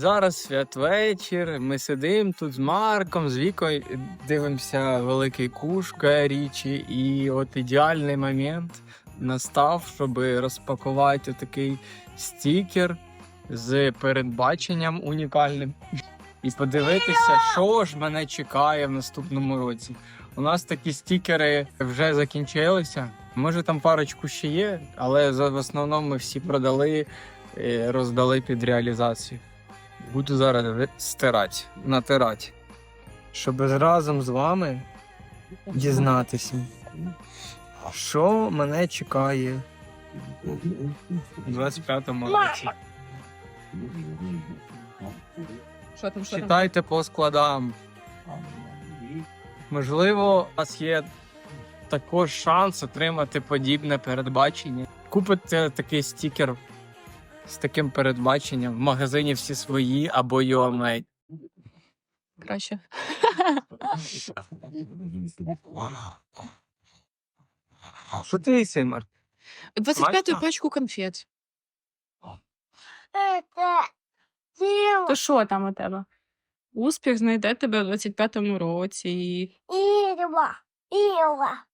Зараз святвечір. Ми сидимо тут з Марком, з Вікою, дивимося великий куш річі, і от ідеальний момент настав, щоб розпакувати такий стікер з передбаченням унікальним і подивитися, що ж мене чекає в наступному році. У нас такі стікери вже закінчилися. Може там парочку ще є, але в основному ми всі продали, роздали під реалізацію. Буду зараз стирати, натирати. Щоб разом з вами дізнатися, що мене чекає у 25-му році. Що там, що там? Читайте по складам. Можливо, у вас є також шанс отримати подібне передбачення. Купите такий стікер з таким передбаченням в магазині всі свої або UAMate. Краще. Що ти їси, Марк? 25-ю пачку конфет. То що там у тебе? Успіх знайде тебе в 25-му році. Іва. Іва.